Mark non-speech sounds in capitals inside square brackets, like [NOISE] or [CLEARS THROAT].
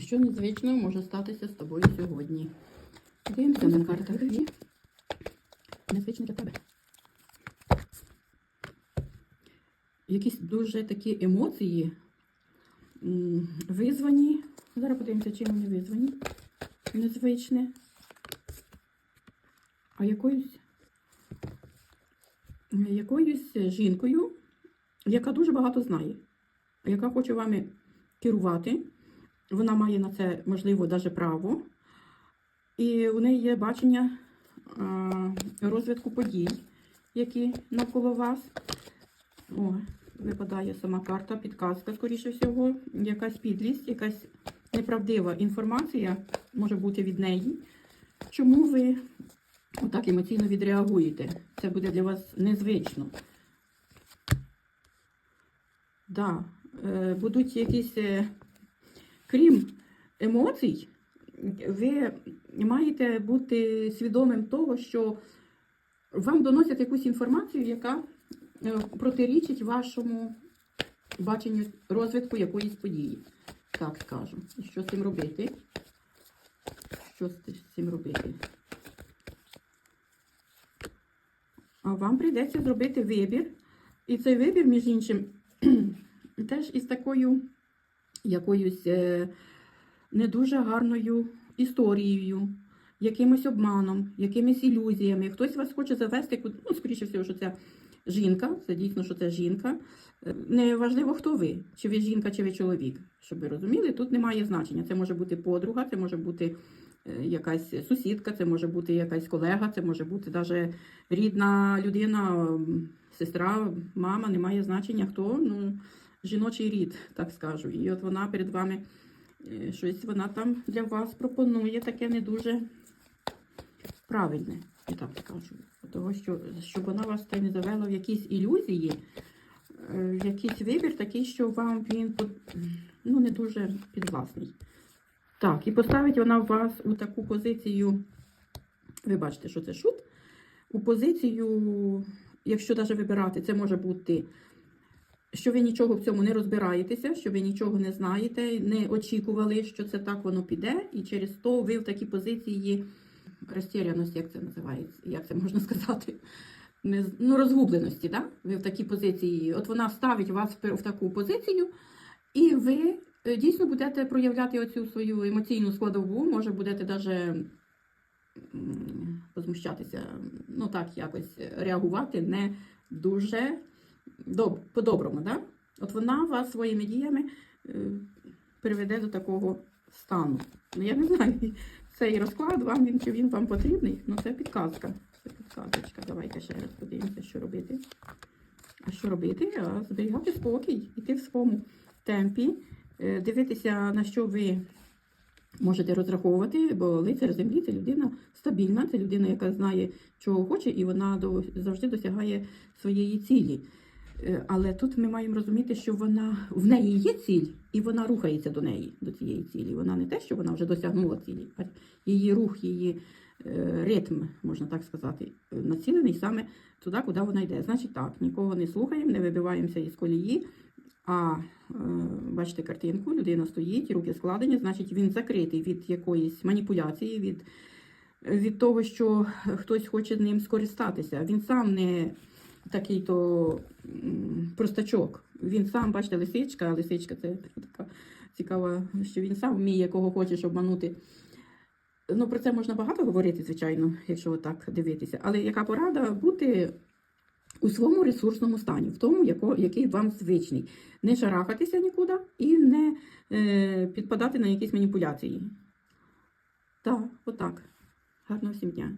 Що незвичного може статися з тобою сьогодні? Дивимося на картах. І незвично для тебе. Якісь дуже такі емоції визвані. Зараз подивимося, чим вони визвані. Незвичне. А якоюсь якоюсь жінкою, яка дуже багато знає, яка хоче вами керувати. Вона має на це, можливо, навіть право. І у неї є бачення розвитку подій, які навколо вас. О, випадає сама карта, підказка, скоріше всього, якась підлість, якась неправдива інформація може бути від неї. Чому ви отак емоційно відреагуєте? Це буде для вас незвично. Да, е, будуть якісь, е, крім емоцій, ви маєте бути свідомим того, що вам доносять якусь інформацію, яка е, протирічить вашому баченню розвитку якоїсь події. Так скажу. Що з цим робити? Що з цим робити? А вам прийдеться зробити вибір. І цей вибір, між іншим, [CLEARS THROAT] теж із такою якоюсь е, не дуже гарною історією, якимось обманом, якимись ілюзіями. Хтось вас хоче завести, ну, скоріше всього, що це жінка, це дійсно, що це жінка. Е, Неважливо, хто ви, чи ви жінка, чи ви чоловік. Щоб ви розуміли, тут немає значення. Це може бути подруга, це може бути е, якась сусідка, це може бути якась колега, це може бути навіть рідна людина, сестра, мама, немає значення хто. Ну, жіночий рід, так скажу. І от вона перед вами е, щось вона там для вас пропонує таке не дуже правильне, я так скажу. Того, що щоб вона вас та не завела в якісь ілюзії, е, в якийсь вибір такий, що вам він ну, не дуже підвласний. Так, і поставить вона вас у таку позицію, ви бачите, що це шут, у позицію, якщо навіть вибирати, це може бути що ви нічого в цьому не розбираєтеся, що ви нічого не знаєте, не очікували, що це так воно піде, і через то ви в такій позиції розтіряності, як це називається, як це можна сказати, не, ну, розгубленості, да? ви в такій позиції, от вона ставить вас в, таку позицію, і ви е, дійсно будете проявляти оцю свою емоційну складову, може будете навіть позмущатися, ну так, якось реагувати не дуже по-доброму, да? От вона вас своїми діями е, приведе до такого стану. Ну, я не знаю, [LAUGHS] цей розклад вам він чи він вам потрібний, ну це підказка. Це підказочка. Давайте ще раз подивимося, що робити. А що робити? А зберігати спокій, іти в своєму темпі, е, дивитися, на що ви можете розраховувати, бо лицар землі це людина стабільна, це людина, яка знає, чого хоче, і вона завжди досягає своєї цілі. Е, Але тут ми маємо розуміти, що вона в неї є ціль, і вона рухається до неї, до цієї цілі. Вона не те, що вона вже досягнула цілі, а її рух, її е, ритм, можна так сказати, е, націлений саме туди, куди вона йде. Значить так, нікого не слухаємо, не вибиваємося із колії. А бачите картинку, людина стоїть, руки складені, значить він закритий від якоїсь маніпуляції, від, від того, що хтось хоче ним скористатися. Він сам не такий то простачок. Він сам, бачите, лисичка, а лисичка це така цікава, що він сам вміє, кого хочеш обманути. Ну, про це можна багато говорити, звичайно, якщо так дивитися. Але яка порада бути у своєму ресурсному стані, в тому, яко, який вам звичний. Не шарахатися нікуди і не е, підпадати на якісь маніпуляції. Так, отак. Гарного всім дня.